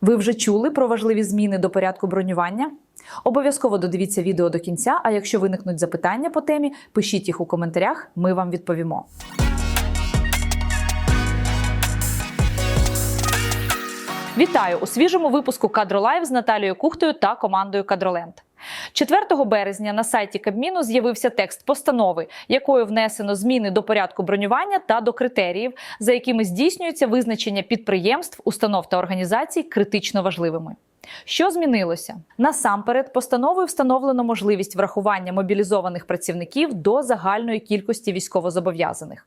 Ви вже чули про важливі зміни до порядку бронювання? Обов'язково додивіться відео до кінця, а якщо виникнуть запитання по темі, пишіть їх у коментарях, ми вам відповімо. Вітаю у свіжому випуску Кадролайв з Наталією Кухтою та командою Кадроленд. 4 березня на сайті Кабміну з'явився текст постанови, якою внесено зміни до порядку бронювання та до критеріїв, за якими здійснюється визначення підприємств, установ та організацій критично важливими. Що змінилося? Насамперед, постановою встановлено можливість врахування мобілізованих працівників до загальної кількості військовозобов'язаних.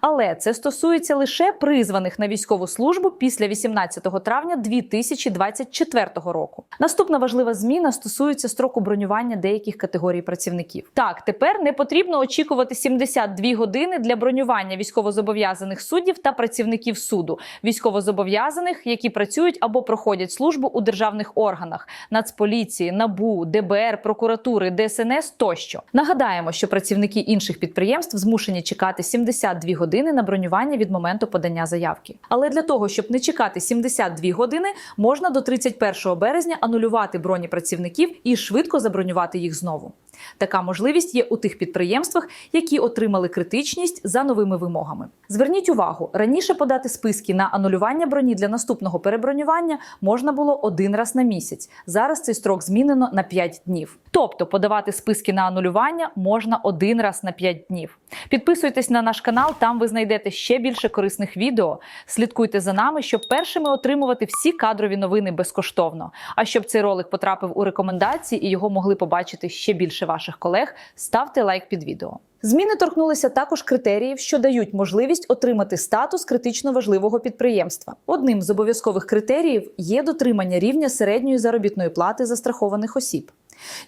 Але це стосується лише призваних на військову службу після 18 травня 2024 року. Наступна важлива зміна стосується строку бронювання деяких категорій працівників. Так, тепер не потрібно очікувати 72 години для бронювання військовозобов'язаних суддів та працівників суду, військовозобов'язаних, які працюють або проходять службу у державних органах Нацполіції, НАБУ, ДБР, прокуратури, ДСНС тощо. Нагадаємо, що працівники інших підприємств змушені чекати 72 години на бронювання від моменту подання заявки. Але для того, щоб не чекати 72 години, можна до 31 березня анулювати броні працівників і швидко забронювати їх знову. Така можливість є у тих підприємствах, які отримали критичність за новими вимогами. Зверніть увагу, раніше подати списки на анулювання броні для наступного перебронювання можна було один раз на місяць. Зараз цей строк змінено на 5 днів. Тобто подавати списки на анулювання можна один раз на 5 днів. Підписуйтесь на наш канал, там ви знайдете ще більше корисних відео. Слідкуйте за нами, щоб першими отримувати всі кадрові новини безкоштовно. А щоб цей ролик потрапив у рекомендації і його могли побачити ще більше ваших колег, ставте лайк під відео. Зміни торкнулися також критеріїв, що дають можливість отримати статус критично важливого підприємства. Одним з обов'язкових критеріїв є дотримання рівня середньої заробітної плати застрахованих осіб.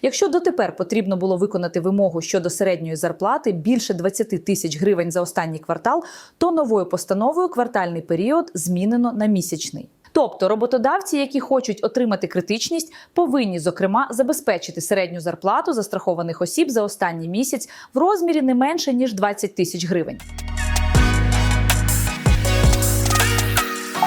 Якщо дотепер потрібно було виконати вимогу щодо середньої зарплати більше 20 тисяч гривень за останній квартал, то новою постановою квартальний період змінено на місячний. Тобто роботодавці, які хочуть отримати критичність, повинні зокрема забезпечити середню зарплату застрахованих осіб за останній місяць в розмірі не менше ніж 20 тисяч гривень.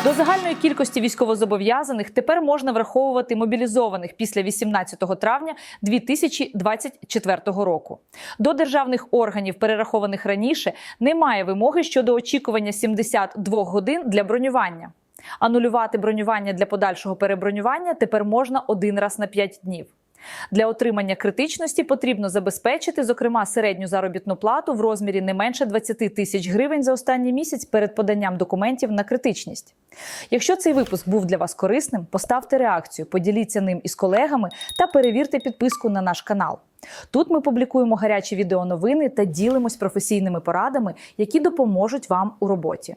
До загальної кількості військовозобов'язаних тепер можна враховувати мобілізованих після 18 травня 2024 року. До державних органів, перерахованих раніше, немає вимоги щодо очікування 72 годин для бронювання. Анулювати бронювання для подальшого перебронювання тепер можна один раз на 5 днів. Для отримання критичності потрібно забезпечити, зокрема, середню заробітну плату в розмірі не менше 20 тисяч гривень за останній місяць перед поданням документів на критичність. Якщо цей випуск був для вас корисним, поставте реакцію, поділіться ним із колегами та перевірте підписку на наш канал. Тут ми публікуємо гарячі відеоновини та ділимось професійними порадами, які допоможуть вам у роботі.